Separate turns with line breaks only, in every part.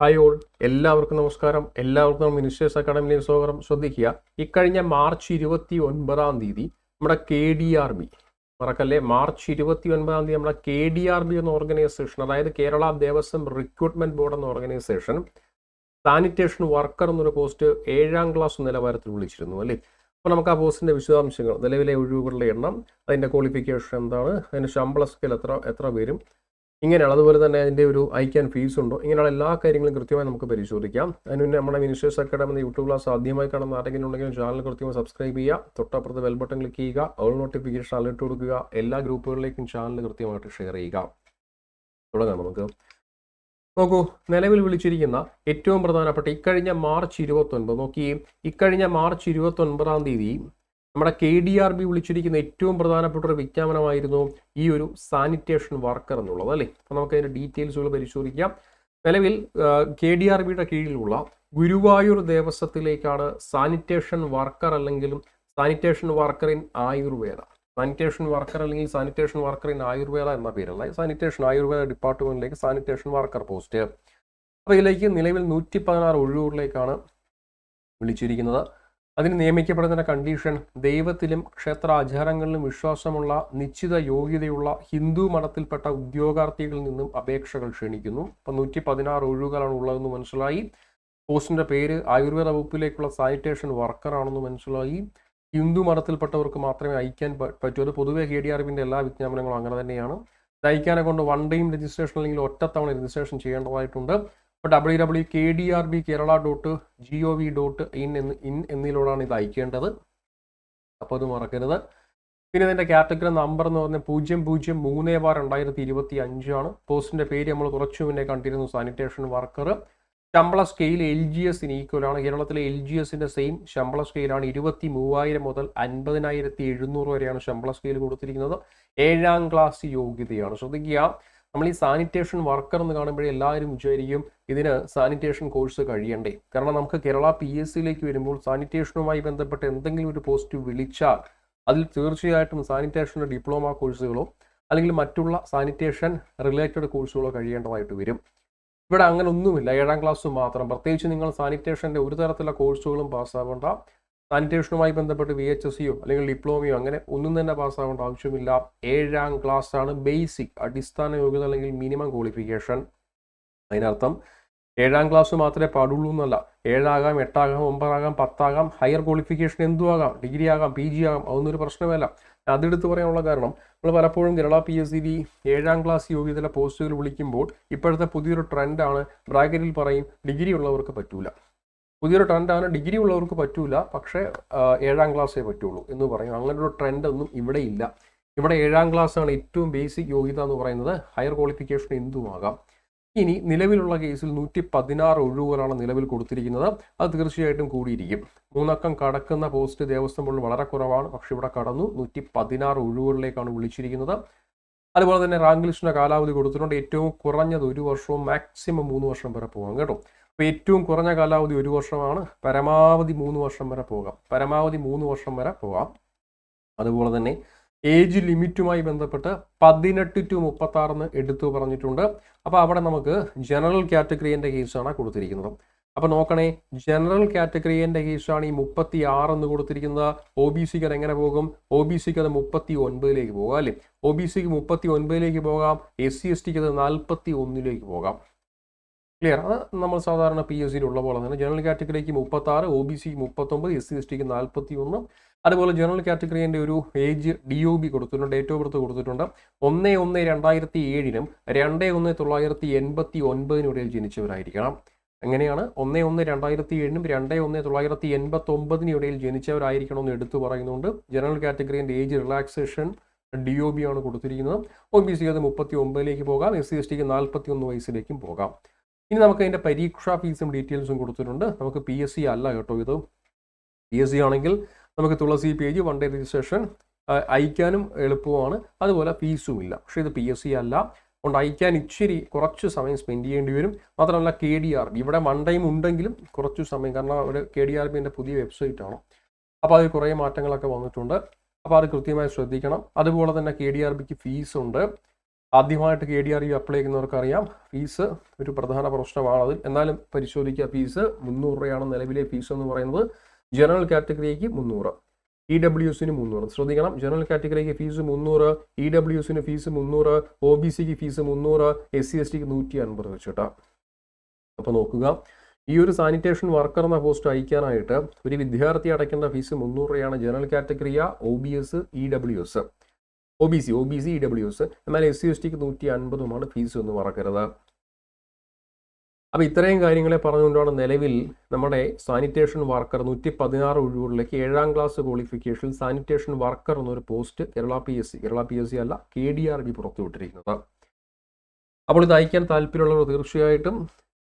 Hi all. എല്ലാവർക്കും നമസ്കാരം. എല്ലാവർക്കും മിനിസ്റ്റേഴ്സ് അക്കാഡമിയിലേക്ക് സ്വാഗതം. ശ്രദ്ധിക്കുക ഇക്കഴിഞ്ഞ മാർച്ച് ഇരുപത്തി ഒൻപതാം തീയതി നമ്മുടെ കെ ഡി ആർ ബി മറക്കല്ലേ? മാർച്ച് ഇരുപത്തി ഒൻപതാം തീയതി നമ്മുടെ കെ ഡി ആർ ബി എന്ന ഓർഗനൈസേഷൻ അതായത് കേരള ദേവസ്വം റിക്രൂട്ട്മെന്റ് ബോർഡ് എന്ന ഓർഗനൈസേഷൻ സാനിറ്റേഷൻ വർക്കർ എന്നൊരു പോസ്റ്റ് ഏഴാം ക്ലാസ് നിലവാരത്തിൽ വിളിച്ചിരുന്നു അല്ലേ? അപ്പോൾ നമുക്ക് ആ പോസ്റ്റിന്റെ വിശദാംശങ്ങൾ നിലവിലെ ഒഴിവുകളുടെ എണ്ണം അതിന്റെ ക്വാളിഫിക്കേഷൻ എന്താണ് അതിന്റെ ശമ്പള സ്കെയിൽ എത്ര എത്ര വരും ഇങ്ങനെയാണ്. അതുപോലെ തന്നെ അതിന്റെ ഒരു അയക്കാൻ ഫീസ് ഉണ്ടോ? ഇങ്ങനെയുള്ള എല്ലാ കാര്യങ്ങളും കൃത്യമായി നമുക്ക് പരിശോധിക്കാം. അതിന് മുന്നേ നമ്മുടെ മിനിസ്റ്റേഴ്സ് അക്കാഡമി യൂട്യൂബ് ക്ലാസ് ആദ്യമായി കാണുന്ന ആരെങ്കിലും ഉണ്ടെങ്കിൽ ചാനൽ കൃത്യമായി സബ്സ്ക്രൈബ് ചെയ്യുക. തൊട്ടപ്പുറത്ത് ബെൽ ബട്ടൺ ക്ലിക്ക് ചെയ്യുക. ഓൾ നോട്ടിഫിക്കേഷൻ അലേർട്ട് കൊടുക്കുക. എല്ലാ ഗ്രൂപ്പുകളിലേക്കും ചാനൽ കൃത്യമായിട്ട് ഷെയർ ചെയ്യുക. തുടങ്ങാം നമുക്ക്. നോക്കൂ നിലവിൽ വിളിച്ചിരിക്കുന്ന ഏറ്റവും പ്രധാനപ്പെട്ട ഇക്കഴിഞ്ഞ മാർച്ച് ഇരുപത്തൊൻപത് നോക്കി. ഇക്കഴിഞ്ഞ മാർച്ച് ഇരുപത്തൊൻപതാം തീയതി നമ്മുടെ കെ ഡി ആർ ബി വിളിച്ചിരിക്കുന്ന ഏറ്റവും പ്രധാനപ്പെട്ട ഒരു വിജ്ഞാപനമായിരുന്നു ഈ ഒരു സാനിറ്റേഷൻ വർക്കർ എന്നുള്ളത് അല്ലേ? അപ്പോൾ നമുക്ക് അതിന്റെ ഡീറ്റെയിൽസുകൾ പരിശോധിക്കാം. നിലവിൽ കെ ഡി ആർ ബിയുടെ കീഴിലുള്ള ഗുരുവായൂർ ദേവസ്വത്തിലേക്കാണ് സാനിറ്റേഷൻ വർക്കർ അല്ലെങ്കിലും sanitation worker in Ayurveda sanitation worker അല്ലെങ്കിൽ സാനിറ്റേഷൻ വർക്കർ ഇൻ ആയുർവേദ എന്ന പേരല്ല സാനിറ്റേഷൻ ആയുർവേദ ഡിപ്പാർട്ട്മെന്റിലേക്ക് സാനിറ്റേഷൻ വർക്കർ പോസ്റ്റ് അപ്പോൾ ഇതിലേക്ക് നിലവിൽ നൂറ്റി പതിനാറ് ഒഴിവുകളിലേക്കാണ് വിളിച്ചിരിക്കുന്നത്. അതിന് നിയമിക്കപ്പെടുന്ന കണ്ടീഷൻ ദൈവത്തിലും ക്ഷേത്ര ആചാരങ്ങളിലും വിശ്വാസമുള്ള നിശ്ചിത യോഗ്യതയുള്ള ഹിന്ദു മതത്തിൽപ്പെട്ട ഉദ്യോഗാർത്ഥികളിൽ നിന്നും അപേക്ഷകൾ ക്ഷണിക്കുന്നു. അപ്പം നൂറ്റി പതിനാറ് ഒഴിവുകളാണ് ഉള്ളതെന്ന് മനസ്സിലായി. പോസ്റ്റിന്റെ പേര് ആയുർവേദ വകുപ്പിലേക്കുള്ള സാനിറ്റേഷൻ വർക്കറാണെന്ന് മനസ്സിലായി. ഹിന്ദു മതത്തിൽപ്പെട്ടവർക്ക് മാത്രമേ അയക്കാൻ പറ്റൂ. അത് പൊതുവേ കെ ഡി എല്ലാ വിജ്ഞാപനങ്ങളും അങ്ങനെ തന്നെയാണ്. അയക്കാനെ കൊണ്ട് വൺ ടൈം രജിസ്ട്രേഷൻ അല്ലെങ്കിൽ ഒറ്റത്തവണ രജിസ്ട്രേഷൻ ചെയ്യേണ്ടതായിട്ടുണ്ട്. അപ്പോൾ W W K D R B Kerala dot G O V dot in എന്ന് ഇൻ എന്നിലൂടെയാണ് ഇത് അയക്കേണ്ടത്. അപ്പോൾ അത് മറക്കരുത്. പിന്നെ ഇതിന്റെ കാറ്റഗറി നമ്പർ എന്ന് പറഞ്ഞാൽ പൂജ്യം പൂജ്യം മൂന്ന് ബാർ രണ്ടായിരത്തി ഇരുപത്തി അഞ്ചാണ് പോസ്റ്റിന്റെ പേര് നമ്മൾ കുറച്ചു മുന്നേ കണ്ടിരുന്നു സാനിറ്റേഷൻ വർക്കർ ശമ്പള സ്കെയിൽ എൽ ജി എസിന് ഈക്വലാണ് കേരളത്തിലെ എൽ ജി എസിന്റെ സെയിം ശമ്പള സ്കെയിലാണ് ഇരുപത്തി മൂവായിരം മുതൽ അൻപതിനായിരത്തി എഴുന്നൂറ് വരെയാണ് ശമ്പള സ്കെയിൽ കൊടുത്തിരിക്കുന്നത്. ഏഴാം ക്ലാസ് യോഗ്യതയാണ്. ശ്രദ്ധിക്കുക. നമ്മൾ ഈ സാനിറ്റേഷൻ വർക്കർ എന്ന് കാണുമ്പോഴേ എല്ലാവരും വിചാരിക്കും ഇതിന് സാനിറ്റേഷൻ കോഴ്സ് കഴിയണ്ടേ. കാരണം നമുക്ക് കേരള പി എസ് സിയിലേക്ക് വരുമ്പോൾ സാനിറ്റേഷനുമായി ബന്ധപ്പെട്ട് എന്തെങ്കിലും ഒരു പോസ്റ്റ് വിളിച്ചാൽ അതിൽ തീർച്ചയായിട്ടും സാനിറ്റേഷന്റെ ഡിപ്ലോമ കോഴ്സുകളോ അല്ലെങ്കിൽ മറ്റുള്ള സാനിറ്റേഷൻ റിലേറ്റഡ് കോഴ്സുകളോ കഴിയേണ്ടതായിട്ട് വരും. ഇവിടെ അങ്ങനെ ഒന്നുമില്ല ഏഴാം ക്ലാസ് മാത്രം. പ്രത്യേകിച്ച് നിങ്ങൾ സാനിറ്റേഷന്റെ ഒരു തരത്തിലുള്ള കോഴ്സുകളും പാസ്സാവേണ്ട സാനിറ്റേഷനുമായി ബന്ധപ്പെട്ട് വി എച്ച് എസ് സിയോ അല്ലെങ്കിൽ ഡിപ്ലോമയോ അങ്ങനെ ഒന്നും തന്നെ പാസ്സാവേണ്ട ആവശ്യമില്ല. ഏഴാം ക്ലാസ് ആണ് ബേസിക് അടിസ്ഥാന യോഗ്യത അല്ലെങ്കിൽ മിനിമം ക്വാളിഫിക്കേഷൻ. അതിനർത്ഥം ഏഴാം ക്ലാസ് മാത്രമേ പാടുള്ളൂ എന്നല്ല. ഏഴാകാം എട്ടാകാം ഒമ്പതാകാം പത്താകാം ഹയർ ക്വാളിഫിക്കേഷൻ എന്തു ആകാം ഡിഗ്രി ആകാം പി ജി ആകാം അതൊന്നും ഒരു പ്രശ്നമല്ല അതെടുത്ത് പറയാനുള്ള കാരണം നമ്മൾ പലപ്പോഴും Kerala P S C B ഏഴാം ക്ലാസ് യോഗ്യതയിലെ പോസ്റ്റുകൾ വിളിക്കുമ്പോൾ ഇപ്പോഴത്തെ പുതിയൊരു ട്രെൻഡാണ് ബ്രാക്കറ്റിൽ പറയും ഡിഗ്രി ഉള്ളവർക്ക് പറ്റൂല. പുതിയൊരു ട്രെൻഡാണ്. ഡിഗ്രി ഉള്ളവർക്ക് പറ്റൂല. പക്ഷേ ഏഴാം ക്ലാസ്സേ പറ്റുള്ളൂ എന്ന് പറയും. അങ്ങനൊരു ട്രെൻഡ് ഒന്നും ഇവിടെ ഇല്ല. ഇവിടെ ഏഴാം ക്ലാസ് ആണ് ഏറ്റവും ബേസിക് യോഗ്യത എന്ന് പറയുന്നത് ഹയർ ക്വാളിഫിക്കേഷൻ എന്തുമാകാം? ഇനി നിലവിലുള്ള കേസിൽ നൂറ്റി പതിനാറ് ഒഴിവുകളാണ് നിലവിൽ കൊടുത്തിരിക്കുന്നത്. അത് തീർച്ചയായിട്ടും കൂടിയിരിക്കും. മൂന്നക്കം കടക്കുന്ന പോസ്റ്റ് ദേവസ്വം ബോർഡിൽ വളരെ കുറവാണ്. പക്ഷെ ഇവിടെ കടന്നു. നൂറ്റി പതിനാറ് ഒഴിവുകളിലേക്കാണ് വിളിച്ചിരിക്കുന്നത്. അതുപോലെ തന്നെ റാങ്ക് ലിസ്റ്റിന്റെ കാലാവധി കൊടുത്തിട്ടുണ്ട്. ഏറ്റവും കുറഞ്ഞത് ഒരു വർഷവും മാക്സിമം മൂന്ന് വർഷം വരെ പോകാം. കേട്ടോ? അപ്പോൾ ഏറ്റവും കുറഞ്ഞ കാലാവധി ഒരു വർഷമാണ്. പരമാവധി മൂന്ന് വർഷം വരെ പോകാം. പരമാവധി മൂന്ന് വർഷം വരെ പോകാം. അതുപോലെ തന്നെ ഏജ് ലിമിറ്റുമായി ബന്ധപ്പെട്ട് പതിനെട്ട് ടു മുപ്പത്തി ആറെന്ന് എടുത്തു പറഞ്ഞിട്ടുണ്ട്. അപ്പോൾ അവിടെ നമുക്ക് ജനറൽ കാറ്റഗറിന്റെ കേസാണ് കൊടുത്തിരിക്കുന്നത്. അപ്പോൾ നോക്കണേ ജനറൽ കാറ്റഗറിന്റെ കേസാണ് ഈ മുപ്പത്തി ആറ് എന്ന് കൊടുത്തിരിക്കുന്നത്. ഒ ബി സിക്ക് അത് എങ്ങനെ പോകും? ഒ ബി സിക്ക് അത് മുപ്പത്തി ഒൻപതിലേക്ക് പോകാം അല്ലേ? ഒ ബി സിക്ക് മുപ്പത്തി ഒൻപതിലേക്ക് പോകാം. എസ് സി എസ് ടിക്ക് അത് നാൽപ്പത്തി ഒന്നിലേക്ക് പോകാം. ക്ലിയർ അത് നമ്മൾ സാധാരണ പി എസ് സിയിലുള്ള പോലെ തന്നെ ജനറൽ കാറ്റഗറിക്ക് മുപ്പത്തി ആറ് ഒ ബി സി മുപ്പത്തൊമ്പത് എസ് സി എസ് ടിക്ക് നാൽപ്പത്തി ഒന്ന് അതുപോലെ ജനറൽ കാറ്റഗറിന്റെ ഒരു ഏജ് ഡി ഒ ബി കൊടുത്തിട്ടുണ്ട് ഡേറ്റ് ഓഫ് ബർത്ത് കൊടുത്തിട്ടുണ്ട്. ഒന്ന് ഒന്ന് രണ്ടായിരത്തി ഏഴിനും രണ്ട് ഒന്ന് തൊള്ളായിരത്തി എൺപത്തി ഒൻപതിനും ജനിച്ചവരായിരിക്കണം. എങ്ങനെയാണ്? ഒന്ന് ഒന്ന് രണ്ടായിരത്തി ഏഴിനും രണ്ട് ഒന്ന് തൊള്ളായിരത്തി എൺപത്തി ഒമ്പതിനും ഇടയിൽ ജനിച്ചവരായിരിക്കണമെന്ന് എടുത്തു പറയുന്നുണ്ട്. General കാറ്റഗറിന്റെ age relaxation D O B ആണ് കൊടുത്തിരിക്കുന്നത്. ഒ ബി സി അത് മുപ്പത്തി ഒമ്പതിലേക്ക് പോകാം എസ് സി എസ് ടിക്ക് നാൽപ്പത്തി ഒന്ന് വയസ്സിലേക്കും പോകാം. ഇനി നമുക്ക് അതിന്റെ പരീക്ഷാ ഫീസും ഡീറ്റെയിൽസും കൊടുത്തിട്ടുണ്ട്. നമുക്ക് പി എസ് സി അല്ല കേട്ടോ ഇത്. പി എസ് സി ആണെങ്കിൽ നമുക്ക് Thulasi page one day registration അയക്കാനും എളുപ്പമാണ് അതുപോലെ ഫീസും ഇല്ല. പക്ഷേ ഇത് പി എസ് സി അല്ല. അതുകൊണ്ട് അയക്കാൻ ഇച്ചിരി കുറച്ച് സമയം സ്പെൻഡ് ചെയ്യേണ്ടി വരും. മാത്രമല്ല കെ ഡി ആർ ബി ഇവിടെ വൺ ടൈം ഉണ്ടെങ്കിലും കുറച്ച് സമയം. കാരണം ഒരു കെ ഡി ആർ ബിന്റെ പുതിയ വെബ്സൈറ്റ് ആണ്. അപ്പോൾ അതിൽ കുറേ മാറ്റങ്ങളൊക്കെ വന്നിട്ടുണ്ട്. അപ്പോൾ അത് കൃത്യമായി ശ്രദ്ധിക്കണം. അതുപോലെ തന്നെ കെ ഡി ആർ ബിക്ക് ഫീസ് ഉണ്ട്. ആദ്യമായിട്ട് K D R U apply ചെയ്യുന്നവർക്ക് അറിയാം ഫീസ് ഒരു പ്രധാന പ്രശ്നമാണ് അതിൽ. എന്നാലും പരിശോധിക്കുക ഫീസ് മുന്നൂറ് രൂപയാണ് നിലവിലെ ഫീസ് എന്ന് പറയുന്നത്. ജനറൽ കാറ്റഗറിക്ക് മുന്നൂറ് ഇ ഡബ്ല്യു എസിന് മുന്നൂറ്. ശ്രദ്ധിക്കണം ജനറൽ കാറ്റഗറിക്ക് ഫീസ് മുന്നൂറ് ഇ ഡബ്ല്യു എസിന് ഫീസ് മുന്നൂറ് ഒ ബി സിക്ക് ഫീസ് മുന്നൂറ് എസ് സി എസ് ടിക്ക് നൂറ്റി അൻപത് വെച്ചിട്ടാ. അപ്പോൾ നോക്കുക ഈ ഒരു സാനിറ്റേഷൻ വർക്കർ എന്ന പോസ്റ്റ് അയക്കാനായിട്ട് ഒരു വിദ്യാർത്ഥി അടയ്ക്കേണ്ട ഫീസ് മുന്നൂറ് രൂപയാണ് general കാറ്റഗറിയ O B S E W S. O B C O B C E W S എന്നാൽ എസ് സി എസ് ടിക്ക് നൂറ്റി അൻപതുമാണ് ഫീസ് എന്ന് മറക്കരുത്. അപ്പോൾ ഇത്രയും കാര്യങ്ങളെ പറഞ്ഞുകൊണ്ടാണ് നിലവിൽ നമ്മുടെ സാനിറ്റേഷൻ വർക്കർ നൂറ്റി പതിനാറ് ഒഴിവുകളിലേക്ക് ഏഴാം ക്ലാസ് ക്വാളിഫിക്കേഷൻ സാനിറ്റേഷൻ വർക്കർ എന്നൊരു post Kerala P S C Kerala P S C അല്ല കെ ഡി ആർ ബി പുറത്തുവിട്ടിരിക്കുന്നത്. അപ്പോൾ ഇത് അയക്കാൻ താല്പര്യമുള്ളവർ തീർച്ചയായിട്ടും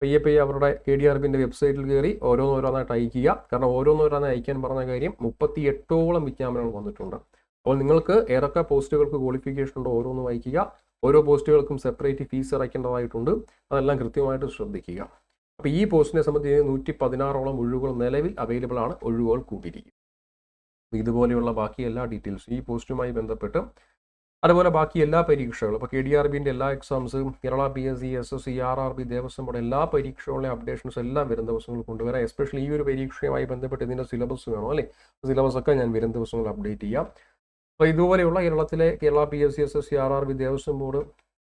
പയ്യെ പയ്യെ അവരുടെ കെ ഡി ആർ ബിന്റെ വെബ്സൈറ്റിൽ കയറി ഓരോന്നോരോന്നായിട്ട് അയക്കുക. കാരണം ഓരോന്നോരോന്നായി അയക്കാൻ പറഞ്ഞ കാര്യം മുപ്പത്തി എട്ടോളം വിജ്ഞാപനങ്ങൾ വന്നിട്ടുണ്ട്. അപ്പോൾ നിങ്ങൾക്ക് ഏതൊക്കെ പോസ്റ്റുകൾക്ക് ക്വാളിഫിക്കേഷൻ ഉണ്ടോ ഓരോന്ന് വായിക്കുക. ഓരോ പോസ്റ്റുകൾക്കും സെപ്പറേറ്റ് ഫീസ് അടയ്ക്കേണ്ടതായിട്ടുണ്ട്. അതെല്ലാം കൃത്യമായിട്ട് ശ്രദ്ധിക്കുക. അപ്പോൾ ഈ പോസ്റ്റിനെ സംബന്ധിച്ച് നൂറ്റി പതിനാറോളം ഒഴിവുകൾ നിലവിൽ അവൈലബിൾ ആണ്. ഒഴിവുകൾ കൂട്ടിയിരിക്കും ഇതുപോലെയുള്ള ബാക്കി എല്ലാ ഡീറ്റെയിൽസും ഈ പോസ്റ്റുമായി ബന്ധപ്പെട്ട്. അതുപോലെ ബാക്കി എല്ലാ പരീക്ഷകളും. ഇപ്പോൾ കെ ഡി ആർ ബിന്റെ എല്ലാ എക്സാംസും Kerala P S C S S C R R B Devaswom board എല്ലാ പരീക്ഷകളുടെ അപ്ഡേഷൻസ് എല്ലാം വരും ദിവസങ്ങൾ കൊണ്ടുവരാം. എസ്പെഷ്യലി ഈ ഒരു പരീക്ഷയുമായി ബന്ധപ്പെട്ട് ഇതിന്റെ സിലബസ് വേണോ അല്ലേ? സിലബസ് ഒക്കെ ഞാൻ വരും ദിവസങ്ങൾ അപ്ഡേറ്റ് ചെയ്യാം. അപ്പോൾ ഇതുപോലെയുള്ള കേരളത്തിലെ Kerala P S C S S C R R Devaswom board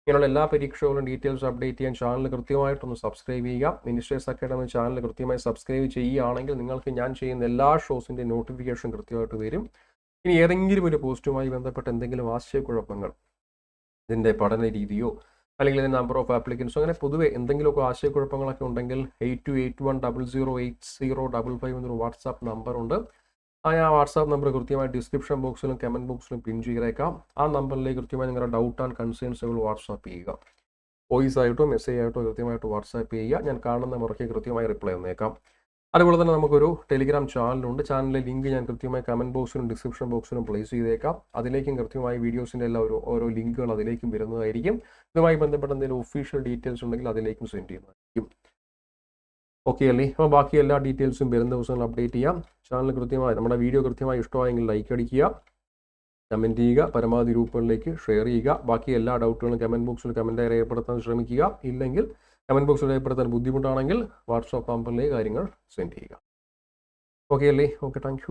ഇങ്ങനെയുള്ള എല്ലാ പരീക്ഷകളും ഡീറ്റെയിൽസ് അപ്ഡേറ്റ് ചെയ്യാൻ ചാനൽ കൃത്യമായിട്ടൊന്ന് സബ്സ്ക്രൈബ് ചെയ്യുക. മിനിസ്റ്റേഴ്സ് അക്കാഡമി ചാനൽ കൃത്യമായി സബ്സ്ക്രൈബ് ചെയ്യുകയാണെങ്കിൽ നിങ്ങൾക്ക് ഞാൻ ചെയ്യുന്ന എല്ലാ ഷോസിന്റെ നോട്ടിഫിക്കേഷൻ കൃത്യമായിട്ട് വരും. ഇനി ഏതെങ്കിലും ഒരു പോസ്റ്റുമായി ബന്ധപ്പെട്ട എന്തെങ്കിലും ആശയക്കുഴപ്പങ്ങൾ ഇതിന്റെ പഠന രീതിയോ അല്ലെങ്കിൽ ഇതിന്റെ നമ്പർ ഓഫ് ആപ്ലിക്കൻസോ അങ്ങനെ പൊതുവേ എന്തെങ്കിലുമൊക്കെ ആശയക്കുഴപ്പങ്ങളൊക്കെ ഉണ്ടെങ്കിൽ eight two eight one double zero eight zero double five എന്നൊരു വാട്സാപ്പ് നമ്പറുണ്ട് ആ ആ വാട്സാപ്പ് നമ്പർ കൃത്യമായി ഡിസ്ക്രിപ്ഷൻ ബോക്സിലും കമന്റ് ബോക്സിലും പിൻ ചെയ്തേക്കാം. ആ നമ്പറിലേക്ക് കൃത്യമായി നിങ്ങളുടെ ഡൗട്ട് ആൻഡ് കൺസേൺസുകൾ വാട്സാപ്പ് ചെയ്യുക. വോയിസ് ആയിട്ടോ മെസ്സേജ് ആയിട്ടോ കൃത്യമായിട്ട് വാട്സാപ്പ് ചെയ്യുക. ഞാൻ കാണുന്ന മുറയ്ക്ക് കൃത്യമായി റിപ്ലൈ തന്നേക്കാം. അതുപോലെ തന്നെ നമുക്കൊരു ടെലിഗ്രാം ചാനലുണ്ട് ചാനലിലെ ലിങ്ക് ഞാൻ കൃത്യമായി കമന്റ് ബോക്സിലും ഡിസ്ക്രിപ്ഷൻ ബോക്സിലും പ്ലേസ് ചെയ്തേക്കാം. അതിലേക്കും കൃത്യമായി വീഡിയോസിന്റെ എല്ലാ ഓരോ ഓരോ ലിങ്കുകൾ അതിലേക്കും വരുന്നതായിരിക്കും. ഇതുമായി ബന്ധപ്പെട്ട എന്തെങ്കിലും ഒഫീഷ്യൽ ഡീറ്റെയിൽസ് ഉണ്ടെങ്കിൽ അതിലേക്കും സെൻഡ് ചെയ്യുന്നതായിരിക്കും. ഓക്കെ അല്ലേ? അപ്പോൾ ബാക്കി എല്ലാ ഡീറ്റെയിൽസും വരുന്ന ദിവസങ്ങൾ അപ്ഡേറ്റ് ചെയ്യാം. ചാനൽ കൃത്യമായി നമ്മുടെ വീഡിയോ കൃത്യമായി ഇഷ്ടമായെങ്കിൽ ലൈക്ക് അടിക്കുക. കമന്റ് ചെയ്യുക. പരമാവധി ഗ്രൂപ്പുകളിലേക്ക് ഷെയർ ചെയ്യുക. ബാക്കി എല്ലാ ഡൗട്ടുകളും കമന്റ് ബോക്സിൽ കമന്റായി രേഖപ്പെടുത്താൻ ശ്രമിക്കുക. ഇല്ലെങ്കിൽ കമന്റ് ബോക്സിൽ രേഖപ്പെടുത്താൻ ബുദ്ധിമുട്ടാണെങ്കിൽ വാട്സാപ്പ് നമ്പറിലേക്ക് കാര്യങ്ങൾ സെൻഡ് ചെയ്യുക. ഓക്കെ അല്ലേ? Okay thank